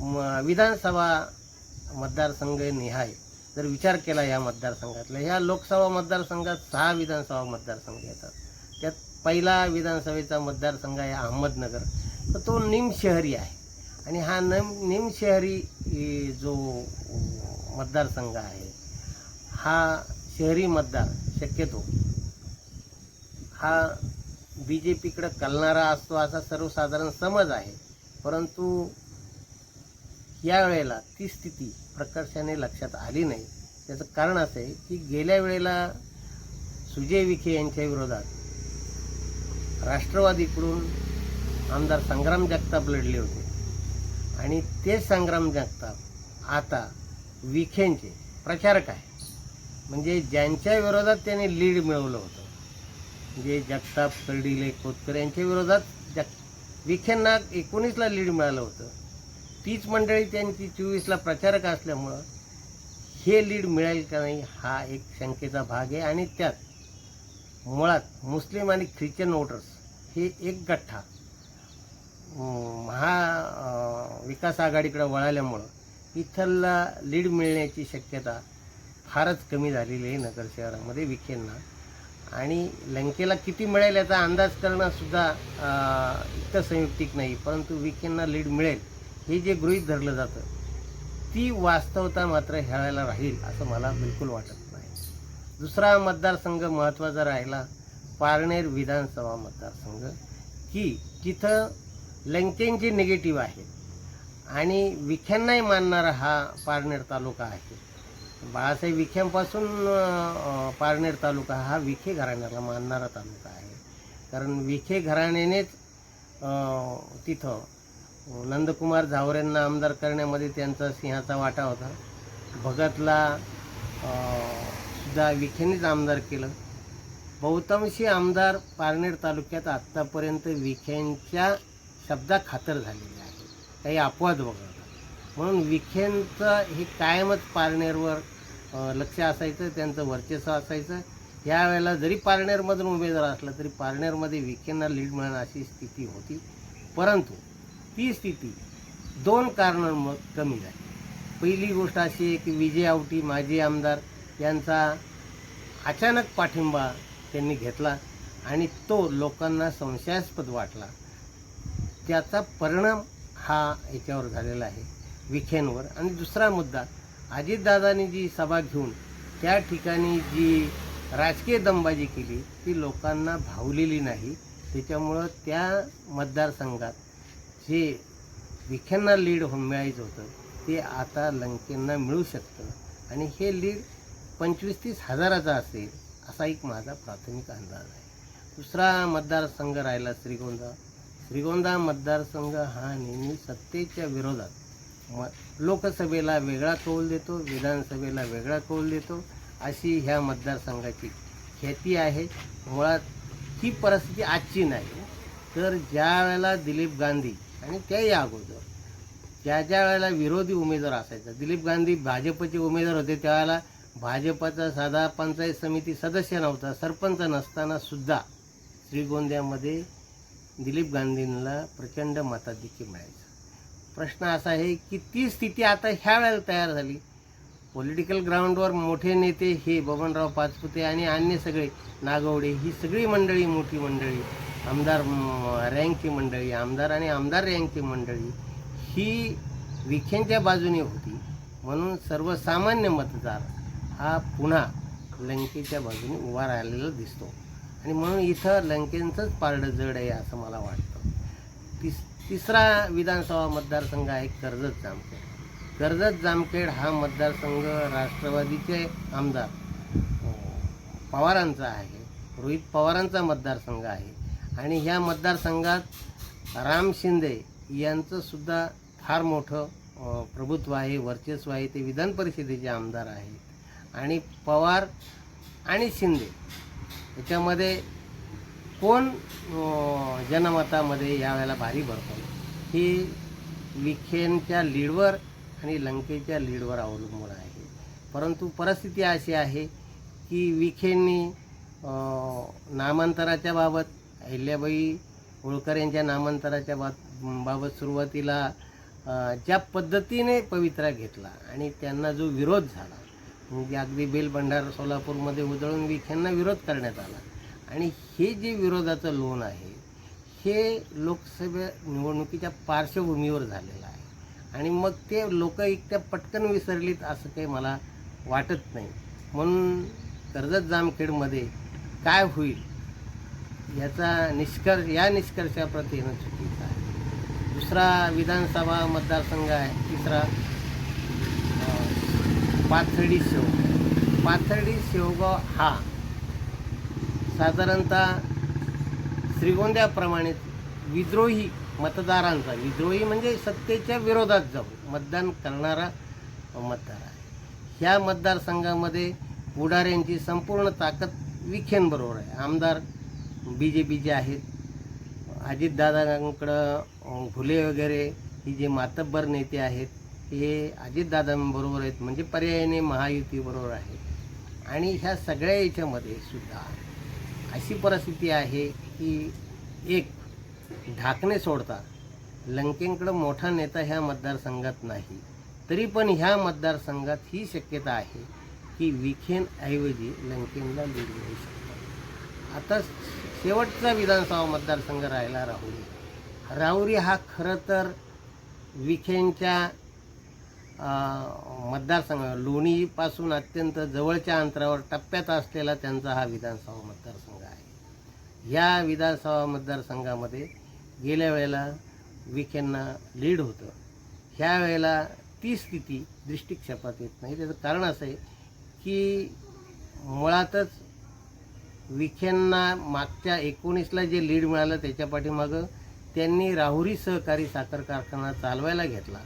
म- विधानसभा मतदारसंघ निहाय. जर विचार केला या मतदारसंघातला ह्या लोकसभा मतदारसंघात सहा विधानसभा मतदारसंघ येतात. त्यात पहिला विधानसभेचा मतदारसंघ आहे अहमदनगर. तर तो निमशहरी आहे. आणि हा नम निमशहरी जो मतदारसंघ आहे हा शहरी मतदार शक्यतो हा बी जे पीकडं कलणारा असतो असा सर्वसाधारण समज आहे. परंतु यावेळेला ती स्थिती प्रकर्षाने लक्षात आली नाही. त्याचं कारण असं आहे की गेल्या वेळेला सुजय विखे यांच्या विरोधात राष्ट्रवादीकडून आमदार संग्राम जगताप लढले होते. आणि ते संग्राम जगताप आता विखेंचे प्रचारक आहे म्हणजे ज्यांच्या विरोधात त्यांनी लीड मिळवलं होतं. म्हणजे जगताप कर्डिले खोतकर यांच्या विरोधात जग विखेंना एकोणीसला लीड मिळालं होतं. तीच मंडळी त्यांची चोवीसला प्रचारक असल्यामुळं हे लीड मिळेल का नाही हा एक शंकेचा भाग आहे. आणि त्यात मुळात मुस्लिम आणि ख्रिश्चन वोटर्स हे एक गठ्ठा महा विकास आघाडीकडे वळाल्यामुळं इथला लीड मिळण्याची शक्यता फारच कमी झालेली आहे नगर शहरामध्ये विखेंना. आणि लंकेला किती मिळेल याचा अंदाज करणंसुद्धा इतकं संयुक्तिक नाही परंतु विखेंना लीड मिळेल. हे जे गृहीत धरलं जातं ती वास्तवता मात्र ह्यावेळेला राहील असं मला बिलकुल वाटत नाही. दुसरा मतदारसंघ महत्त्वाचा राहिला पारनेर विधानसभा मतदारसंघ की जिथं लंकेंचे निगेटिव्ह आहेत आणि विख्यांनाही मानणारा हा पारनेर तालुका आहे. बाळासाहेब विख्यांपासून पारनेर तालुका हा विखे घराण्याला मानणारा तालुका आहे. कारण विखे घराण्यानेच तिथं नंदकुमार झावरेंना आमदार करण्यामध्ये त्यांचा सिंहाचा वाटा होता. भगतला सुद्धा विखेनेच आमदार केलं. बहुतांशी आमदार पारनेर तालुक्यात आत्तापर्यंत विखेंच्या शब्दाखातर झालेले आहे काही अपवाद वगळता म्हणून विखेंचं हे कायमच पारनेरवर लक्ष असायचं त्यांचं वर्चस्व असायचं. यावेळेला जरी पारनेरमधून उमेदवार असला तरी पारनेरमध्ये विखेंना लीड मिळणं अशी स्थिती होती. परंतु ती स्थिती दोन कारणांमुळे कमी झाली. पहिली गोष्ट अशी आहे की विजय आवटी माजी आमदार यांचा अचानक पाठिंबा त्यांनी घेतला आणि तो लोकांना संशयास्पद वाटला. त्याचा परिणाम हा याच्यावर झालेला आहे विखेंवर. आणि दुसरा मुद्दा अजितदादांनी जी सभा घेऊन त्या ठिकाणी जी राजकीय दमबाजी केली ती लोकांना भावलेली नाही. त्याच्यामुळं त्या मतदारसंघात जे विखेंना लीड हो मिळायचं होतं. ते आता लंकेंना मिळू शकतं. आणि हे लीड पंचवीस तीस हजाराचा असेल असा एक माझा प्राथमिक अंदाज आहे. दुसरा मतदारसंघ राहिला श्रीगोंदा. श्रीगोंदा मतदारसंघ हा नेहमी सत्तेच्या विरोधात. म लोकसभेला वेगळा कौल देतो विधानसभेला वेगळा कौल देतो. अशी ह्या मतदारसंघाची ख्याती आहे. मुळात ही परिस्थिती आजची नाही. तर ज्या वेळेला दिलीप गांधी आणि त्याही अगोदर. ज्या ज्या वेळेला विरोधी उमेदवार असायचा दिलीप गांधी भाजपचे उमेदवार होते त्यावेळेला भाजपचा साधा पंचायत समिती सदस्य नव्हता सरपंच नसताना सुद्धा श्रीगोंद्यामध्ये दिलीप गांधींना प्रचंड मताधिक्य मिळायचं. प्रश्न असा आहे की ती स्थिती आता ह्या वेळेला तयार झाली. पॉलिटिकल ग्राउंडवर मोठे नेते हे बबनराव पाचपुते आणि अन्य सगळे नागवडे ही सगळी मंडळी मोठी मंडळी आमदार रँकची मंडळी आमदार आणि आमदार रँकची मंडळी ही विखेंच्या बाजूने होती. म्हणून सर्वसामान्य मतदार हा पुन्हा लंकेच्या बाजूने उभा राहिलेला दिसतो. आणि म्हणून इथं लंकेंचंच पारडं जड आहे असं मला वाटतं. तिस तिसरा विधानसभा मतदारसंघ आहे कर्जत जामखेड. कर्जत जामखेड हा मतदारसंघ राष्ट्रवादीचे आमदार पवारांचा आहे. रोहित पवारांचा मतदारसंघ आहे. आणि ह्या मतदारसंघात राम शिंदे यांचं सुद्धा फार मोठं प्रभुत्व आहे वर्चस्व आहे. ते विधान परिषदेचे आमदार आहेत. आणि पवार आणि शिंदे याच्यामध्ये कोण जनमतामध्ये यावेळेला भारी भरतो ही विखेंच्या लीडवर आणि लंकेच्या लीडवर अवलंबून आहे. परंतु परिस्थिती अशी आहे की विखेंनी नामांतराच्या बाबत अहिल्याबाई होळकर यांच्या नामांतराच्या बाब बाबत सुरुवातीला ज्या पद्धतीने पवित्रा घेतला आणि त्यांना जो विरोध झाला म्हणजे अगदी बेलभंडार सोलापूरमध्ये उजळून विख्यांना विरोध करण्यात आला. आणि हे जे विरोधाचं लोन आहे हे लोकसभा निवडणुकीच्या पार्श्वभूमीवर झालेलं आहे. आणि मग ते लोक एकट्या पटकन विसरलीत असं काही मला वाटत नाही. म्हणून कर्जत जामखेडमध्ये काय होईल? याचा निष्कर्ष या निष्कर्षाप्रती येणं चुकीचं आहे. दुसरा विधानसभा मतदारसंघ आहे. तिसरा पाथर्डी शेवगाव पाथर्डी शेवगाव हा साधारणतः श्रीगोंद्याप्रमाणे विद्रोही मतदारांचा विद्रोही म्हणजे सत्तेच्या विरोधात जाऊन मतदान करणारा मतदार आहे. ह्या मतदारसंघामध्ये पुढाऱ्यांची संपूर्ण ताकद विखेंबरोबर आहे. आमदार बी जे पीचे आहेत अजितदादांकडं फुले वगैरे ही जे मातब्बर नेते आहेत हे अजितदादांबरोबर आहेत म्हणजे पर्यायाने महायुतीबरोबर आहेत आणि ह्या सगळ्या याच्यामध्ये सुद्धा अशी परिस्थिती आहे की एक ढाकणे सोडता. लंकेंकडं मोठा नेता ह्या मतदारसंघात नाही. तरी पण ह्या मतदारसंघात ही शक्यता आहे की विखेनऐवजी लंकेनला लीड मिळू शकतात. आता शेवटचा विधानसभा मतदारसंघ राहिला राहुरी. राहुरी हा खरं तर विखेंच्या मतदारसंघ लोणीपासून अत्यंत जवळच्या अंतरावर टप्प्यात असलेला त्यांचा हा विधानसभा मतदारसंघ आहे. या विधानसभा मतदारसंघामध्ये गेल्या वेळेला विखेंना लीड होतं. ह्या वेळेला ती स्थिती दृष्टिक्षेपात येत नाही. त्याचं कारण असं आहे की मुळातच विखेंना मागच्या एकोणीसला जे लीड मिळालं त्याच्या पाठीमागं त्यांनी राहुरी सहकारी साखर कारखाना चालवायला घेतला.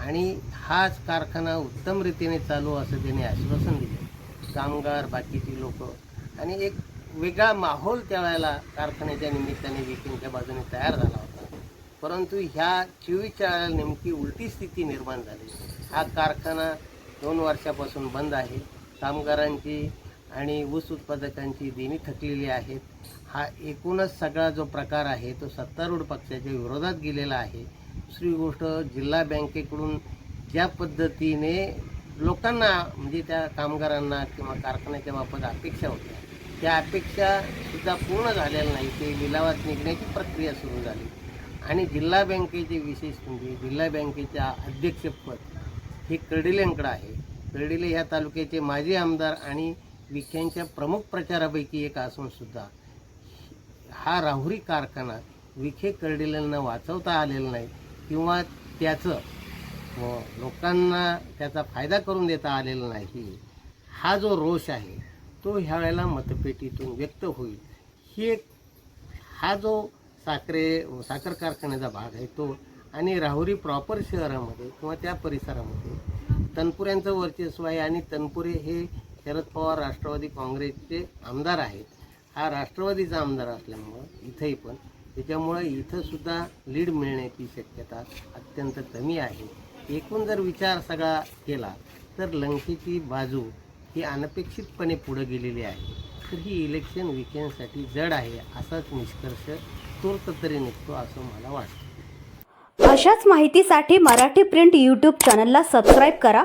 आणि हाच कारखाना उत्तम रीतीने चालू असं त्यांनी आश्वासन दिलं. कामगार बाकीची लोक. आणि एक वेगळा माहोल त्यावेळेला कारखान्याच्या निमित्ताने विखेंच्या बाजूने तयार झाला होता. परंतु ह्या चोवीसच्या वेळेला नेमकी उलटी स्थिती निर्माण झाली. हा कारखाना दोन वर्षापासून बंद आहे. कामगारांची आणि ऊस उत्पादकांची देणी थकलेली आहेत. हा एकूणच सगळा जो प्रकार आहे तो सत्तारूढ पक्षाच्या विरोधात गेलेला आहे. दुसरी गोष्ट जिल्हा बँकेकडून ज्या पद्धतीने लोकांना म्हणजे त्या कामगारांना किंवा कारखान्याच्या बाबत अपेक्षा होत्या त्या अपेक्षा सुद्धा पूर्ण झालेल्या नाही ते लिलावात निघण्याची प्रक्रिया सुरू झाली. आणि जिल्हा बँकेचे विशेष म्हणजे जिल्हा बँकेच्या अध्यक्षपद हे कर्डिलेंकडं आहे. कर्डिले ह्या तालुक्याचे माजी आमदार आणि विख्यांच्या प्रमुख प्रचारापैकी एक असून सुद्धा हा राहुरी कारखाना विखे कर्डिलांना वाचवता आलेला नाही किंवा त्याचं लोकांना त्याचा फायदा करून देता आलेला नाही हा जो रोष आहे तो ह्या वेळेला मतपेटीतून व्यक्त होईल. ही एक हा जो साखरे साखर कारखान्याचा भाग आहे तो आणि राहुरी प्रॉपर शहरामध्ये किंवा त्या परिसरामध्ये तनपुऱ्यांचं वर्चस्व आहे आणि तनपुरे हे शरद पवार राष्ट्रवादी काँग्रेसचे आमदार आहेत. हा राष्ट्रवादीचा आमदार असल्यामुळं इथंही पण त्याच्यामुळं इथंसुद्धा लीड मिळण्याची शक्यता अत्यंत कमी आहे. एकूण जर विचार सगळा केला तर लंकेची बाजू ही अनपेक्षितपणे पुढे गेलेली आहे. तर ही इलेक्शन विकेंडसाठी जड आहे असाच निष्कर्ष तूर्त तरी निघतो असं मला वाटतं. अशाच माहितीसाठी मराठी प्रिंट यूट्यूब चॅनलला सबस्क्राईब करा.